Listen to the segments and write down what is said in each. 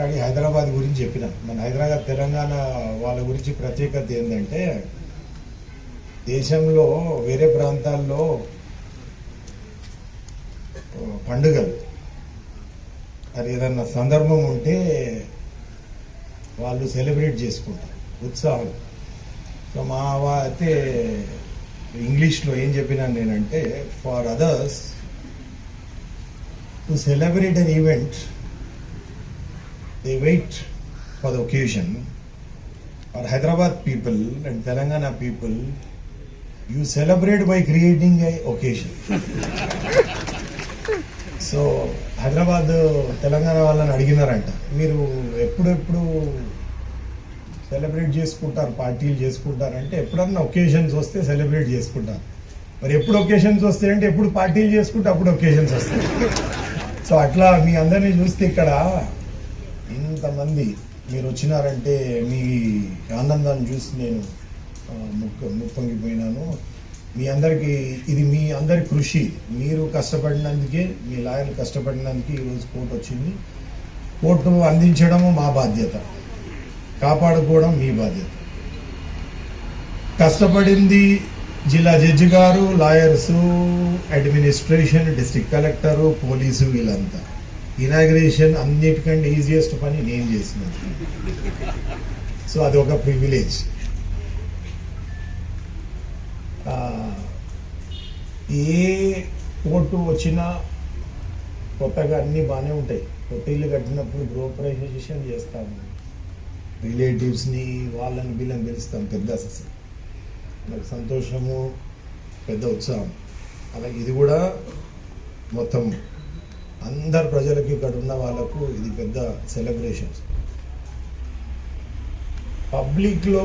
మాట్లాడి హైదరాబాద్ గురించి చెప్పిన. మన హైదరాబాద్ తెలంగాణ వాళ్ళ గురించి ప్రత్యేకత ఏంటంటే దేశంలో వేరే ప్రాంతాల్లో పండుగలు. మరి ఏదన్నా సందర్భం ఉంటే వాళ్ళు సెలబ్రేట్ చేసుకుంటారు. ఉత్సాహం. సో మా అయితే ఇంగ్లీష్లో ఏం చెప్పినాను నేనంటే for others to celebrate an event they wait for the occasion for Hyderabad people and Telangana people you celebrate by creating a occasion so Hyderabad Telangana వాళ్ళని అడిగినారంట. మీరు ఎప్పుడెప్పుడు సెలబ్రేట్ చేసుకుంటారు పార్టీలు చేసుకుంటారంటే ఎప్పుడన్నా ఒకేషన్స్ వస్తే సెలబ్రేట్ చేసుకుంటారు. మరి ఎప్పుడు ఒకేషన్స్ వస్తాయి అంటే ఎప్పుడు పార్టీలు చేసుకుంటే అప్పుడు ఒకేషన్స్ వస్తాయి. సో అట్లా మీ అందరినీ చూస్తే ఇక్కడ ఇంతమంది మీరు వచ్చినారంటే మీ ఆనందాన్ని చూసి నేను ముక్క ముప్పొంగిపోయినాను. మీ అందరికీ ఇది మీ అందరి కృషి. మీరు కష్టపడినందుకే మీ లాయర్లు కష్టపడినందుకే ఈరోజు కోర్టు వచ్చింది. కోర్టు అందించడము మా బాధ్యత. కాపాడుకోవడం మీ బాధ్యత. కష్టపడింది జిల్లా జడ్జి గారు lawyers administration district collector police వీళ్ళంతా. ఇనాగ్రేషన్ అన్నిటికంటే ఈజియెస్ట్ పని నేను చేసిన సో అది ఒక ప్రివిలేజ్ ఏ కోర్టు వచ్చినా కొత్తగా అన్నీ బాగానే ఉంటాయి. కొత్త ఇల్లు కట్టినప్పుడు గృహప్రవేశం చేస్తాము. రిలేటివ్స్ని వాళ్ళని వీళ్ళని పిలుస్తాం పెద్ద అసలు నాకు సంతోషము పెద్ద ఉత్సాహం. అలాగే ఇది కూడా మొత్తం అందరు ప్రజలకి ఇక్కడ ఉన్న వాళ్ళకు ఇది పెద్ద సెలబ్రేషన్స్ పబ్లిక్లో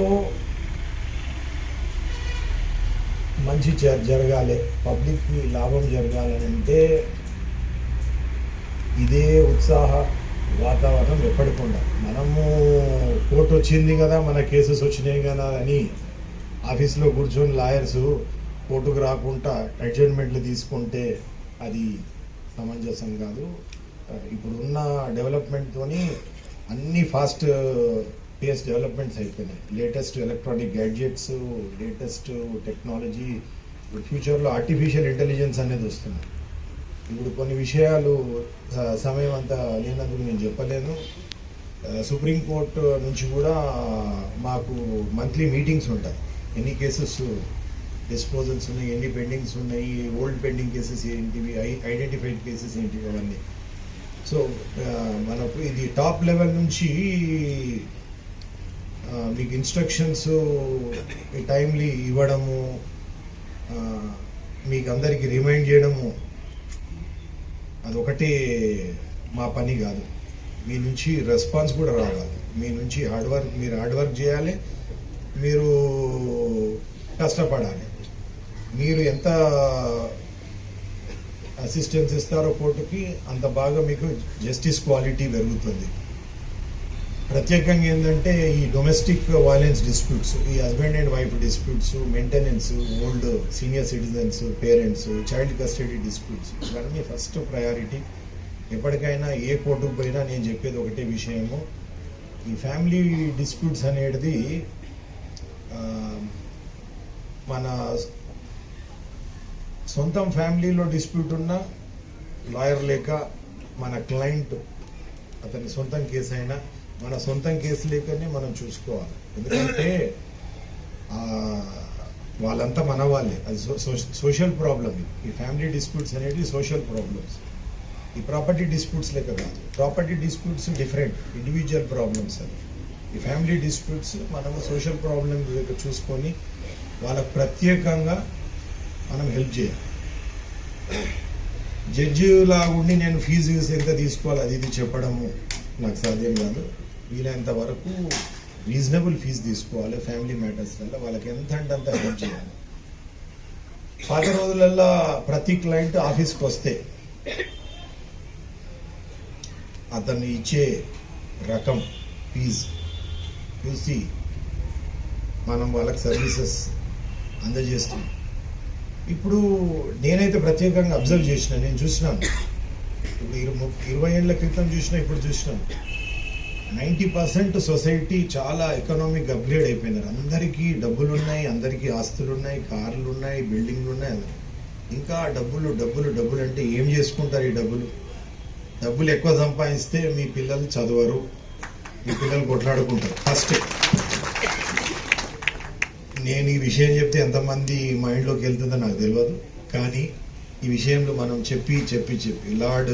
మంచి జ- జరగాలి. పబ్లిక్కి లాభం జరగాలంటే ఇదే ఉత్సాహ వాతావరణం ఎప్పటికుండా. మనము కోర్టు వచ్చింది కదా మన కేసెస్ వచ్చినాయి కదా అని ఆఫీస్లో కూర్చొని లాయర్స్ కోర్టుకు రాకుండా అడ్జర్మెంట్లు తీసుకుంటే అది సమంజసం కాదు. ఇప్పుడున్న డెవలప్మెంట్తోని అన్ని ఫాస్ట్ పేస్ డెవలప్మెంట్స్ అయిపోయినాయి. Latest electronic gadgets latest technology ఇప్పుడు ఫ్యూచర్లో ఆర్టిఫిషియల్ ఇంటెలిజెన్స్ అనేది వస్తుంది. ఇప్పుడు కొన్ని విషయాలు సమయం అంతా లేనందుకు నేను చెప్పలేను. సుప్రీంకోర్టు నుంచి కూడా మాకు మంత్లీ మీటింగ్స్ ఉంటాయి. ఎన్ని కేసెస్ డిస్పోజల్స్ ఉన్నాయి ఎన్ని పెండింగ్స్ ఉన్నాయి ఓల్డ్ పెండింగ్ కేసెస్ ఏంటివి ఐడెంటిఫైడ్ కేసెస్ ఏంటివి అవన్నీ సో మనకు ఇది టాప్ లెవెల్ నుంచి మీకు ఇన్స్ట్రక్షన్స్ టైమ్లీ ఇవ్వడము మీకు అందరికీ రిమైండ్ చేయడము అదొకటి మా పని కాదు. మీ నుంచి రెస్పాన్స్ కూడా రావాలి. మీ నుంచి హార్డ్ వర్క్ మీరు హార్డ్ వర్క్ చేయాలి మీరు కష్టపడాలి. మీరు ఎంత అసిస్టెన్స్ ఇస్తారో కోర్టుకి అంత బాగా మీకు జస్టిస్ క్వాలిటీ పెరుగుతుంది. ప్రత్యేకంగా ఏంటంటే ఈ డొమెస్టిక్ వైలెన్స్ డిస్ప్యూట్స్ ఈ husband and wife disputes maintenance old senior citizens parents child custody disputes ఇవన్నీ ఫస్ట్ ప్రయారిటీ ఎప్పటికైనా ఏ కోర్టుకు పోయినా నేను చెప్పేది ఒకటే విషయము. ఈ ఫ్యామిలీ డిస్ప్యూట్స్ అనేది మన సొంతం ఫ్యామిలీలో డిస్ప్యూట్ ఉన్నా లాయర్ లేక మన క్లయింట్ అతని సొంతం కేసు అయినా మన సొంతం కేసు లేకనే మనం చూసుకోవాలి. ఎందుకంటే వాళ్ళంతా మన వాళ్ళే. అది సోషల్ ప్రాబ్లమ్ ఈ ఫ్యామిలీ డిస్ప్యూట్స్ అనేవి సోషల్ ప్రాబ్లమ్స్. ఈ ప్రాపర్టీ డిస్ప్యూట్స్ లెక్క కాదు. Property disputes different. Individual problems అవి. ఈ ఫ్యామిలీ డిస్ప్యూట్స్ మనము సోషల్ ప్రాబ్లమ్ చూసుకొని వాళ్ళకు ప్రత్యేకంగా మనం హెల్ప్ చేయాలి. జడ్జిలా ఉండి నేను ఫీజు ఎంత తీసుకోవాలి అది ఇది చెప్పడము నాకు సాధ్యం కాదు. వీలైనంత వరకు రీజనబుల్ ఫీజు తీసుకోవాలి ఫ్యామిలీ మ్యాటర్స్ వల్ల వాళ్ళకి ఎంత అంటే అంత హెల్ప్ చేయాలి. పాత రోజులల్లో ప్రతి క్లయింట్ ఆఫీస్కి వస్తే అతను ఇచ్చే రకం ఫీజు. చూసి మనం వాళ్ళకి సర్వీసెస్ అందజేస్తున్నాం. ఇప్పుడు నేనైతే ప్రత్యేకంగా అబ్జర్వ్ చేసిన నేను చూసినాను. ఇప్పుడు ఇరవై ఏళ్ళ క్రితం చూసిన ఇప్పుడు చూసినాను. నైంటీ పర్సెంట్ సొసైటీ చాలా ఎకనామిక్ అప్గ్రేడ్ అయిపోయినారు. అందరికీ డబ్బులు ఉన్నాయి అందరికీ ఆస్తులు ఉన్నాయి కార్లు ఉన్నాయి బిల్డింగ్లు ఉన్నాయి ఇంకా డబ్బులు డబ్బులు డబ్బులు అంటే ఏం చేసుకుంటారు ఈ డబ్బులు? డబ్బులు ఎక్కువ సంపాదిస్తే మీ పిల్లలు చదవరు మీ పిల్లలు కొట్లాడుకుంటారు. ఫస్ట్ నేను ఈ విషయం చెప్తే ఎంతమంది మైండ్లోకి వెళ్తుందో నాకు తెలియదు కానీ ఈ విషయంలో మనం చెప్పి చెప్పి చెప్పి లార్డ్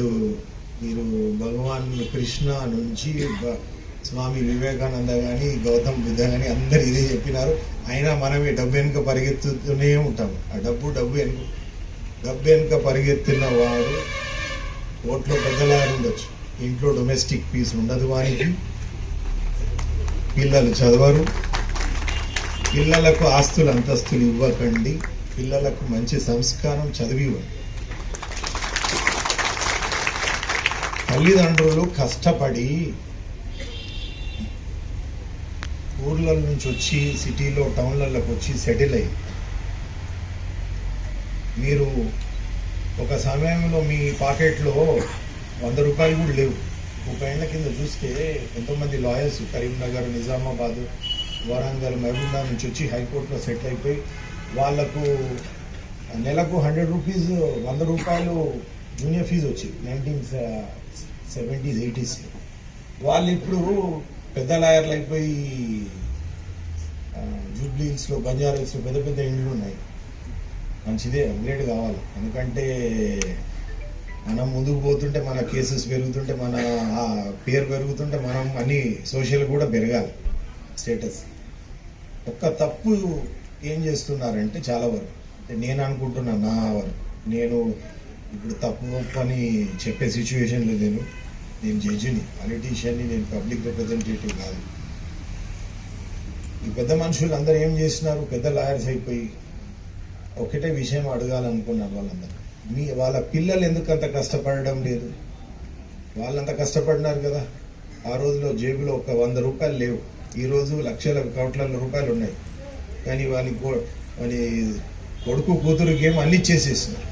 మీరు భగవాన్ కృష్ణ నుంచి స్వామి వివేకానంద కానీ గౌతమ్ బుద్ధ కానీ అందరు ఇదే చెప్పినారు. అయినా మనమే డబ్బు వెనుక పరిగెత్తుతూనే ఉంటాం ఆ డబ్బు డబ్బు వెనుక డబ్బు వెనుక పరిగెత్తున్న వాడు ఓట్లో పెద్దలాగా ఉండొచ్చు. ఇంట్లో డొమెస్టిక్ పీస్ ఉండదు వానికి. పిల్లలు చదవరు. పిల్లలకు ఆస్తులు అంతస్తులు ఇవ్వకండి. పిల్లలకు మంచి సంస్కారం చదివి ఇవ్వండి తల్లిదండ్రులు కష్టపడి ఊర్ల నుంచి వచ్చి సిటీలో టౌన్లలోకి వచ్చి సెటిల్ అయ్యి మీరు ఒక సమయంలో మీ పాకెట్లో వంద రూపాయలు కూడా లేవు. ముప్పై ఏళ్ళ కింద చూస్తే ఎంతోమంది లాయర్స్ కరీంనగర్ నిజామాబాద్ వరంగల్ మహబూబ్నగర్ నుంచి వచ్చి హైకోర్టులో సెటిల్ అయిపోయి వాళ్ళకు నెలకు హండ్రెడ్ రూపీస్ వంద రూపాయలు జూనియర్ ఫీజు వచ్చింది. నైన్టీన్ సెవెంటీస్ ఎయిటీస్ వాళ్ళు ఇప్పుడు పెద్ద లాయర్లు అయిపోయి జూబ్లీ హిల్స్లో హిల్స్లో పెద్ద పెద్ద ఇండ్లు ఉన్నాయి. మంచిదే అప్గ్రేడ్ కావాలి. ఎందుకంటే మనం ముందుకు పోతుంటే మన కేసెస్ పెరుగుతుంటే మన ఆ పేరు పెరుగుతుంటే మనం అన్ని సోషల్ కూడా పెరగాలి. స్టేటస్. ఒక్క తప్పు ఏం చేస్తున్నారంటే చాలా వరకు. అంటే నేను అనుకుంటున్నా నా వరకు. నేను ఇప్పుడు తప్పు అని చెప్పే సిచ్యువేషన్లో నేను నేను జడ్జిని పొలిటీషియన్ని నేను పబ్లిక్ రిప్రజెంటేటివ్ కాదు. ఈ పెద్ద మనుషులు అందరూ ఏం చేసినారు పెద్ద లాయర్స్ అయిపోయి ఒకటే విషయం అడగాలనుకున్నారు వాళ్ళందరూ. మీ వాళ్ళ పిల్లలు ఎందుకు అంత కష్టపడడం లేదు? వాళ్ళంత కష్టపడినారు కదా. ఆ రోజులో జేబులో ఒక వంద రూపాయలు లేవు. ఈరోజు లక్షల కోట్ల రూపాయలు ఉన్నాయి. కానీ వాని వాని కొడుకు కూతురుకి ఏమో అన్ని ఇచ్చేసేసినారు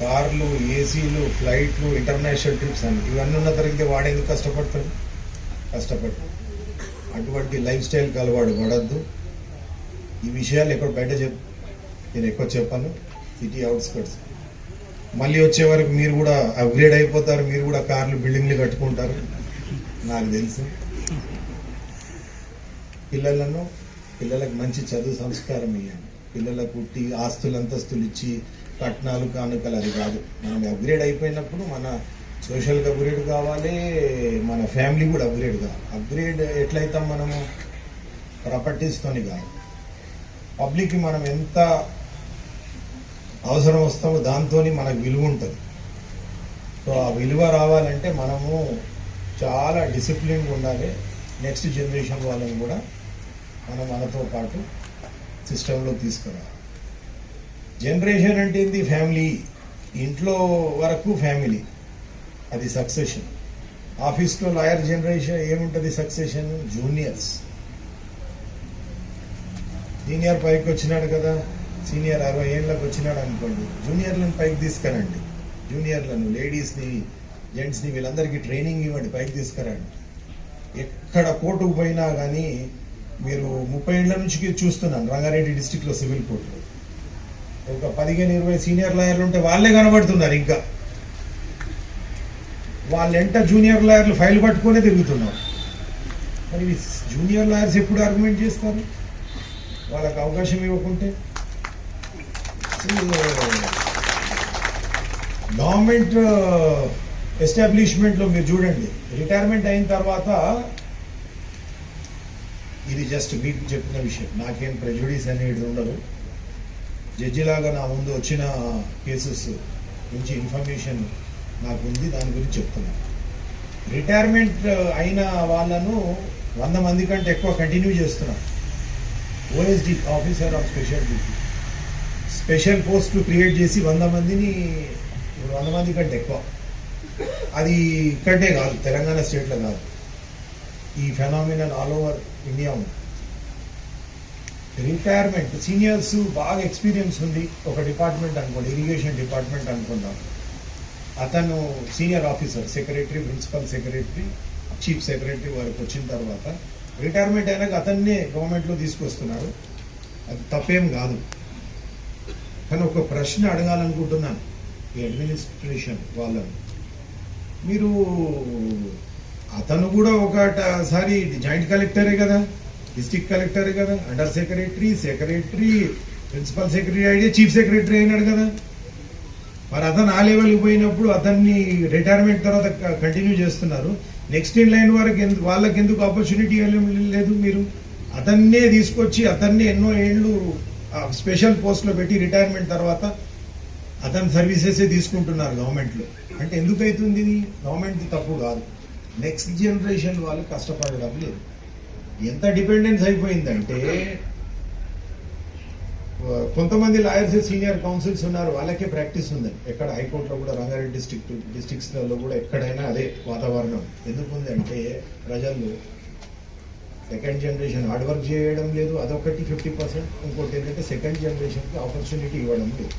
కార్లు ఏసీలు ఫ్లైట్లు ఇంటర్నేషనల్ ట్రిప్స్ అని ఇవన్నీ ఉన్న తరగతి వాడేందుకు కష్టపడతాడు? కష్టపడతాడు అటువంటి లైఫ్ స్టైల్ కలవాడు పడద్దు. ఈ విషయాలు ఎక్కడ బయట చెప్ నేను ఎక్కువ చెప్పాను. సిటీ అవుట్స్కట్స్ మళ్ళీ వచ్చే వరకు మీరు కూడా అప్గ్రేడ్ అయిపోతారు. మీరు కూడా కార్లు బిల్డింగ్లు కట్టుకుంటారు. నాకు తెలుసు. పిల్లలను పిల్లలకు మంచి చదువు సంస్కారం ఇవ్వండి పిల్లలకు పుట్టి ఆస్తులు అంతస్తులు ఇచ్చి కట్నాలు కానుకలు అది కాదు. మనం అప్గ్రేడ్ అయిపోయినప్పుడు మన సోషల్గా అప్గ్రేడ్ కావాలి మన ఫ్యామిలీ కూడా అప్గ్రేడ్ కావాలి. అప్గ్రేడ్ ఎట్లయితాం మనము ప్రాపర్టీస్తోని కాదు. పబ్లిక్కి మనం ఎంత అవసరం వస్తామో దాంతో మనకు విలువ ఉంటుంది. సో ఆ విలువ రావాలంటే మనము చాలా డిసిప్లిన్గా ఉండాలి. నెక్స్ట్ జనరేషన్ వాళ్ళని కూడా మనం మనతో పాటు సిస్టంలో తీసుకురావాలి. జనరేషన్ అంటే ఏంది? ఫ్యామిలీ ఇంట్లో వరకు ఫ్యామిలీ అది సక్సెషన్ ఆఫీస్లో లాయర్ జనరేషన్ ఏముంటుంది? సక్సెషన్ జూనియర్స్ సీనియర్ పైకి వచ్చినాడు కదా. సీనియర్ అరవై ఏళ్ళకి వచ్చినాడు అనుకోండి. జూనియర్లను పైకి తీసుకురండి. జూనియర్లను లేడీస్ని జెంట్స్ని వీళ్ళందరికీ ట్రైనింగ్ ఇవ్వండి. పైకి తీసుకురండి. ఎక్కడ కోర్టుకు పోయినా కానీ మీరు ముప్పై ఏళ్ళ నుంచి చూస్తున్నాను రంగారెడ్డి డిస్టిక్లో సివిల్ కోర్టులో. ఒక పదిహేను ఇరవై సీనియర్ లాయర్లు ఉంటే వాళ్ళే కనబడుతున్నారు ఇంకా. వాళ్ళెంట జూనియర్ లాయర్లు ఫైల్ పట్టుకునే తిరుగుతున్నారు. మరి జూనియర్ లాయర్స్ ఎప్పుడు ఆర్గ్యుమెంట్ చేస్తారు? వాళ్ళకి అవకాశం ఇవ్వకుంటే? గవర్నమెంట్ uh, ఎస్టాబ్లిష్మెంట్లో మీరు చూడండి రిటైర్మెంట్ అయిన తర్వాత ఇది జస్ట్ మీకు చెప్పిన విషయం. నాకేం ప్రెజుడీస్ అనేది ఉండదు. జడ్జిలాగా నా ముందు వచ్చిన కేసెస్ నుంచి ఇన్ఫర్మేషన్ నాకు ఉంది దాని గురించి చెప్తున్నాను రిటైర్మెంట్ uh, అయిన వాళ్ళను వంద మంది కంటే ఎక్కువ కంటిన్యూ చేస్తున్నారు OSD officer of special duty special post create చేసి వంద మందిని ఇప్పుడు వంద మంది కంటే ఎక్కువ. అది ఇక్కడే కాదు తెలంగాణ స్టేట్లో కాదు. ఈ ఫెనామినల్ ఆల్ ఓవర్ ఇండియా ఉంది. రిటైర్మెంట్ సీనియర్స్ బాగా ఎక్స్పీరియన్స్ ఉంది. ఒక డిపార్ట్మెంట్ అనుకోండి ఇరిగేషన్ డిపార్ట్మెంట్ అనుకుందాం. అతను senior officer secretary principal secretary chief secretary వరకు వచ్చిన తర్వాత రిటైర్మెంట్ అయినాక అతన్నే గవర్నమెంట్లో తీసుకొస్తున్నారు అది తప్పేం కాదు. కానీ ఒక ప్రశ్న అడగాలనుకుంటున్నాను. ఈ అడ్మినిస్ట్రేషన్ వాళ్ళని. మీరు అతను కూడా ఒకసారి జాయింట్ కలెక్టరే కదా. డిస్ట్రిక్ట్ కలెక్టరే కదా. Under secretary secretary principal secretary అయితే చీఫ్ సెక్రటరీ అయినాడు కదా. మరి అతను ఆ లెవెల్కి పోయినప్పుడు అతన్ని రిటైర్మెంట్ తర్వాత కంటిన్యూ చేస్తున్నారు. నెక్స్ట్ ఇన్ లైన్ వరకు ఎందుకు వాళ్ళకి ఎందుకు ఆపర్చునిటీ లేదు మీరు? అతన్నే తీసుకొచ్చి అతన్ని ఎన్నో ఏళ్ళు స్పెషల్ పోస్ట్లో పెట్టి రిటైర్మెంట్ తర్వాత అతని సర్వీసెస్ తీసుకుంటున్నారు గవర్నమెంట్లో. అంటే ఎందుకు అవుతుంది ఇది? గవర్నమెంట్ తప్పు కాదు. నెక్స్ట్ జనరేషన్ వాళ్ళు కష్టపడడం లేదు. ఎంత డిపెండెన్స్ అయిపోయిందంటే కొంతమంది లాయర్స్ సీనియర్ కౌన్సిల్స్ ఉన్నారు వాళ్ళకే ప్రాక్టీస్ ఉంది ఎక్కడ హైకోర్టులో కూడా రంగారెడ్డి డిస్ట్రిక్ట్ డిస్టిక్స్లలో కూడా ఎక్కడైనా అదే వాతావరణం. ఎందుకు ఉంది అంటే ప్రజలు సెకండ్ జనరేషన్ హార్డ్ వర్క్ చేయడం లేదు అదొకటి ఫిఫ్టీ పర్సెంట్ ఇంకోటి ఏంటంటే సెకండ్ జనరేషన్కి ఆపర్చునిటీ ఇవ్వడం లేదు.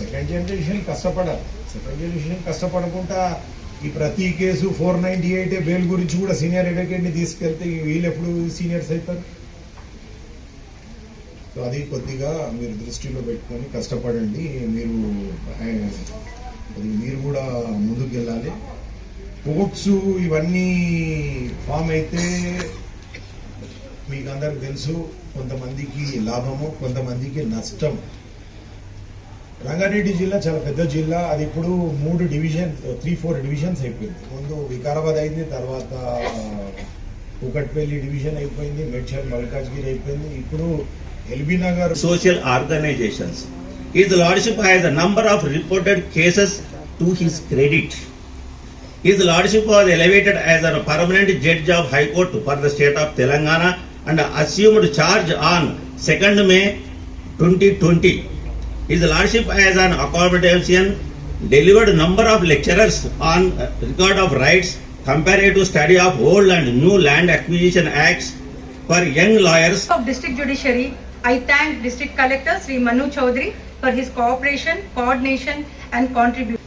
సెకండ్ జనరేషన్ కష్టపడాలి. సెకండ్ జనరేషన్ కష్టపడకుండా ఈ ప్రతి case four ninety eight bail గురించి కూడా సీనియర్ అడ్వకేట్ని తీసుకెళ్తే వీళ్ళు ఎప్పుడు సీనియర్స్ అవుతారు? సో అది కొద్దిగా మీరు దృష్టిలో పెట్టుకొని కష్టపడండి. మీరు అది మీరు కూడా ముందుకు వెళ్ళాలి కోర్ట్స్ ఇవన్నీ ఫామ్ అయితే మీకు అందరికి తెలుసు కొంతమందికి లాభము కొంతమందికి నష్టం. రంగారెడ్డి జిల్లా చాలా పెద్ద జిల్లా. అది ఇప్పుడు మూడు డివిజన్ త్రీ ఫోర్ డివిజన్స్ అయిపోయింది. ముందు వికారాబాద్ అయింది తర్వాత కుకట్పల్లి డివిజన్ అయిపోయింది మెడ్చల్ మల్కాజ్గిరి అయిపోయింది. ఇప్పుడు ఎల్బీ నగర్ సోషల్ ఆర్గనైజేషన్స్ ఈ lordship has the number of reported cases to his credit ఈ lordship was elevated as a permanent judge of high court for the state of Telangana and assumed charge on second May twenty twenty His Lordship as an accommodation delivered number of lecturers on record of rights comparative study of old and new land acquisition acts for young lawyers of district judiciary, I thank district collector Sri Manu Chaudhary for his cooperation, coordination and contribution.